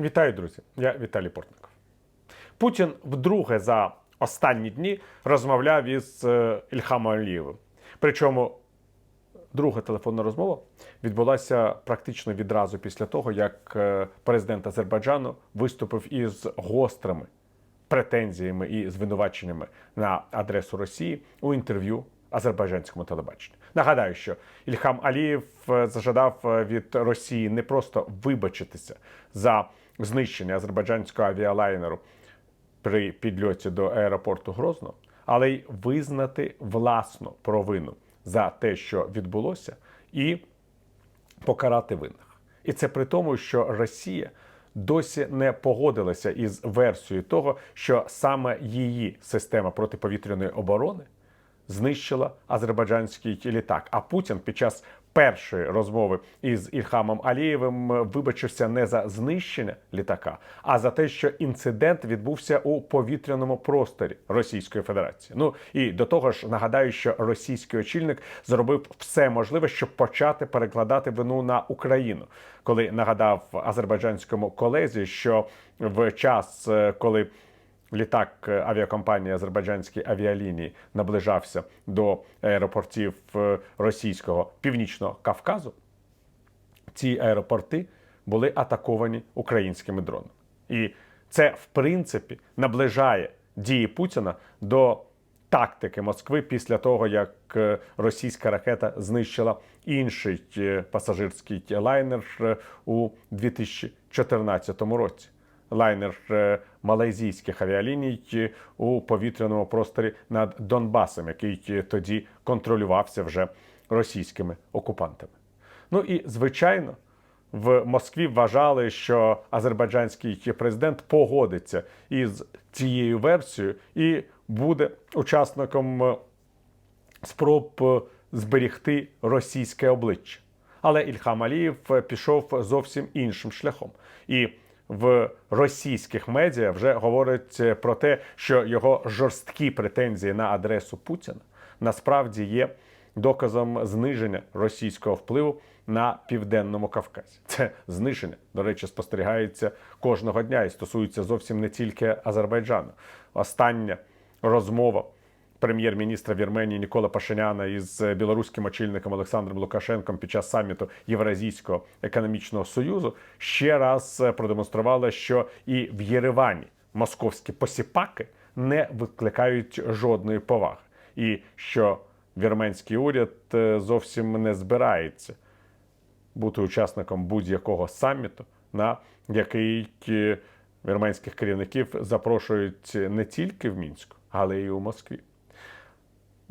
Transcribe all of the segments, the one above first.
Вітаю, друзі! Я Віталій Портников. Путін вдруге за останні дні розмовляв із е, Ільхамом Алієвим. Причому друга телефонна розмова відбулася практично відразу після того, як е, президент Азербайджану виступив із гострими претензіями і звинуваченнями на адресу Росії у інтерв'ю азербайджанському телебаченню. Нагадаю, що Ільхам Алієв е, зажадав е, від Росії не просто вибачитися за знищення азербайджанського авіалайнеру при підльоті до аеропорту Грозно, але й визнати власну провину за те, що відбулося, і покарати винних. І це при тому, що Росія досі не погодилася із версією того, що саме її система протиповітряної оборони знищила азербайджанський літак. А Путін під час першої розмови із Ільхамом Алієвим вибачився не за знищення літака, а за те, що інцидент відбувся у повітряному просторі Російської Федерації. Ну і до того ж, нагадаю, що російський очільник зробив все можливе, щоб почати перекладати вину на Україну, коли нагадав азербайджанському колезі, що в час, е, коли Літак е, авіакомпанії Азербайджанські авіалінії наближався до аеропортів е, російського північного Кавказу. Ці аеропорти були атаковані українськими дронами. І це, в принципі, наближає дії Путіна до тактики Москви після того, як е, російська ракета знищила інший пасажирський лайнер у 2014 році лайнер е, малайзійських авіаліній е, у повітряному просторі над Донбасом, який е, тоді контролювався вже російськими окупантами. Ну і звичайно. В Москві вважали, що азербайджанський президент погодиться із цією версією і буде учасником спроб зберігти російське обличчя. Але Ільхам Алієв пішов зовсім іншим шляхом. І в російських медіа вже говорять про те, що його жорсткі претензії на адресу Путіна насправді є доказом зниження російського впливу на південному Кавказі. Це зниження, до речі, спостерігається кожного дня і стосується зовсім не тільки Азербайджану. Остання розмова прем'єр-міністра Вірменії Нікола Пашиняна із білоруським очільником Олександром Лукашенком під час саміту Євразійського економічного союзу ще раз продемонструвала, що і в Єревані московські посіпаки не викликають жодної поваги, і що вірменський уряд е, зовсім не збирається бути учасником будь-якого саміту, на який е, вірменських керівників запрошують не тільки в Мінську, але й у Москві.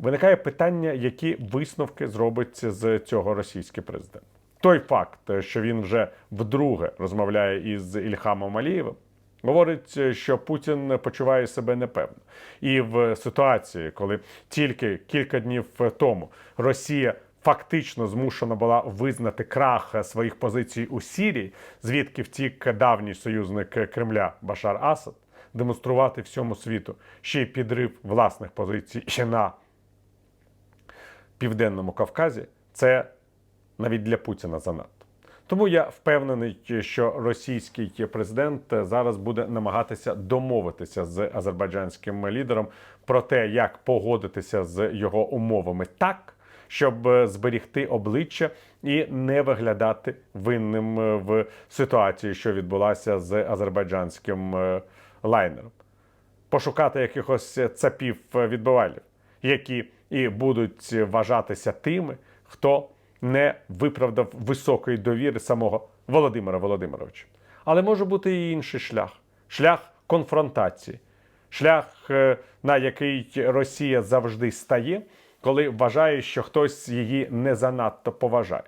Виникає питання, які висновки зробить з цього російський президент. Той факт, що він вже вдруге розмовляє із Ільхамом Алієвим, говорить, що Путін почуває себе непевно. І в ситуації, коли тільки кілька днів тому Росія фактично змушена була визнати крах своїх позицій у Сірії, звідки втік давній союзник Кремля Башар Асад, демонструвати всьому світу ще й підрив власних позицій на південному Кавказі, це навіть для Путіна занадто. Тому я впевнений, що російський президент зараз буде намагатися домовитися з азербайджанським лідером про те, як погодитися з його умовами так, щоб зберігти обличчя і не виглядати винним в ситуації, що відбулася з азербайджанським е, лайнером, пошукати якихось цапів відбивалів, які і будуть вважатися тими, хто не виправдав високої довіри самого Володимира Володимировича. Але може бути і інший шлях шлях конфронтації, шлях, е, на який Росія завжди стає, коли вважає, що хтось її не занадто поважає.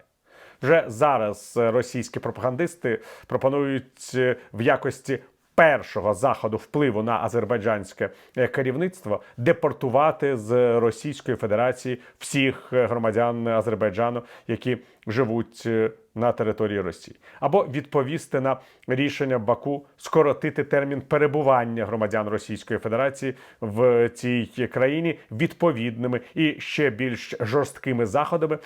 Вже зараз російські пропагандисти пропонують е, в якості першого заходу впливу на азербайджанське е, керівництво депортувати з Російської Федерації всіх е, громадян Азербайджану, які живуть е, на території Росії, або відповісти на рішення Баку скоротити термін перебування громадян Російської Федерації в цій країні відповідними і ще більш жорсткими заходами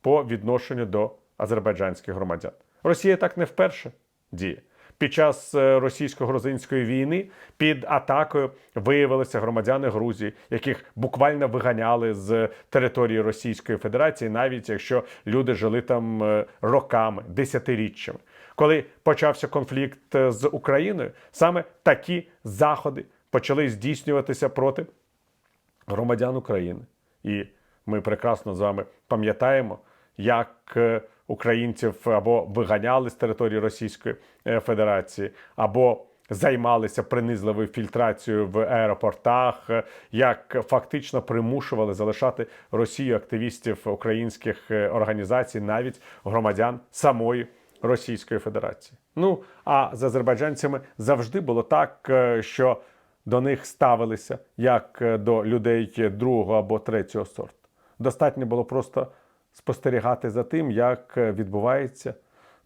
по відношенню до азербайджанських громадян. Росія так не вперше діє. Під час е, російсько-грузинської війни під атакою виявилися громадяни Грузії, яких буквально виганяли з території Російської Федерації, навіть якщо люди жили там е, роками, десятиріччями. Коли почався конфлікт е, з Україною, саме такі заходи почали здійснюватися проти громадян України. І ми прекрасно з вами пам'ятаємо, як українців або виганяли з території Російської е, Федерації, або займалися принизливою фільтрацією в аеропортах, е, як фактично примушували залишати Росію активістів українських е, організацій, навіть громадян самої Російської Федерації. Ну а з азербайджанцями завжди було так, що до них ставилися як до людей другого або третього сорту. Достатньо було просто спостерігати за тим, як е, відбувається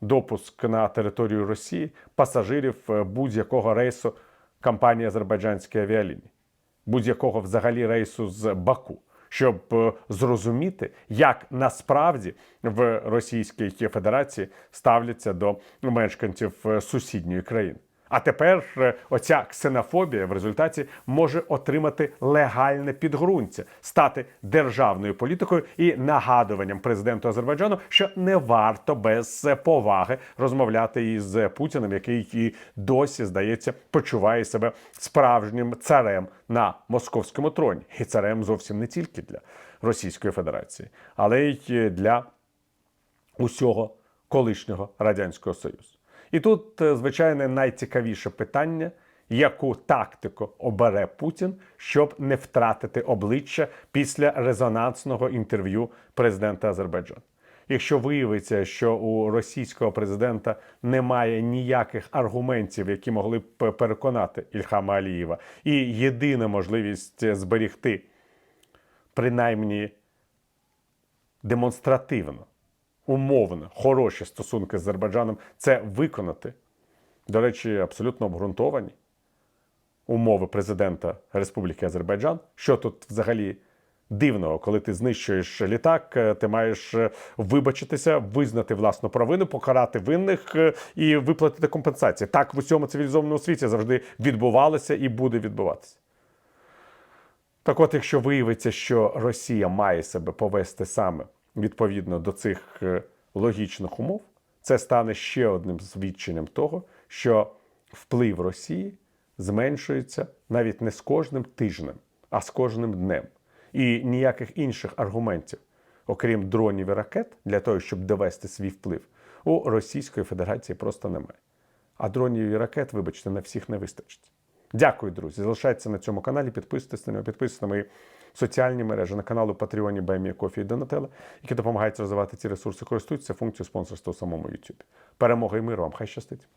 допуск на територію Росії пасажирів е, будь-якого рейсу компанії азербайджанські авіалінії, будь-якого взагалі рейсу з Баку, щоб е, зрозуміти, як насправді в Російській Федерації ставляться до мешканців сусідньої країни. А тепер е, оця ксенофобія в результаті може отримати легальне підґрунтя, стати державною політикою і нагадуванням президенту Азербайджану, що не варто без е, поваги розмовляти із Путіним, який і досі здається почуває себе справжнім царем на московському троні, і царем зовсім не тільки для Російської Федерації, але й для усього колишнього радянського союзу. І тут, е, звичайно, найцікавіше питання, яку тактику обере Путін, щоб не втратити обличчя після резонансного інтерв'ю президента Азербайджану. Якщо виявиться, що у російського президента немає ніяких аргументів, які могли б переконати Ільхама Алієва, і єдина можливість зберігти принаймні демонстративно, умовно хороші стосунки з Азербайджаном це виконати. До речі, абсолютно обґрунтовані умови президента Республіки Азербайджан. Що тут взагалі дивного, коли ти знищуєш літак, е, ти маєш е, вибачитися, визнати власну провину, покарати винних е, і виплатити компенсації. Так в усьому цивілізованому світі завжди відбувалося і буде відбуватися. Так от, якщо виявиться, що Росія має себе повести саме відповідно до цих е, логічних умов, це стане ще одним свідченням того, що вплив Росії зменшується навіть не з кожним тижнем, а з кожним днем. І ніяких інших аргументів, окрім дронів і ракет, для того, щоб довести свій вплив, у Російської Федерації просто немає. А дронів і ракет, вибачте, на всіх не вистачить. Дякую, друзі. Залишайтеся на цьому каналі, підписуйтесь на нього, підписуйтесь на мої соціальні мережі, на каналу Патреоні Баймія Кофі і Донателла, які допомагають розвивати ці ресурси, користуються функцією спонсорства у самому YouTube. Перемога і миру вам! Хай щастить!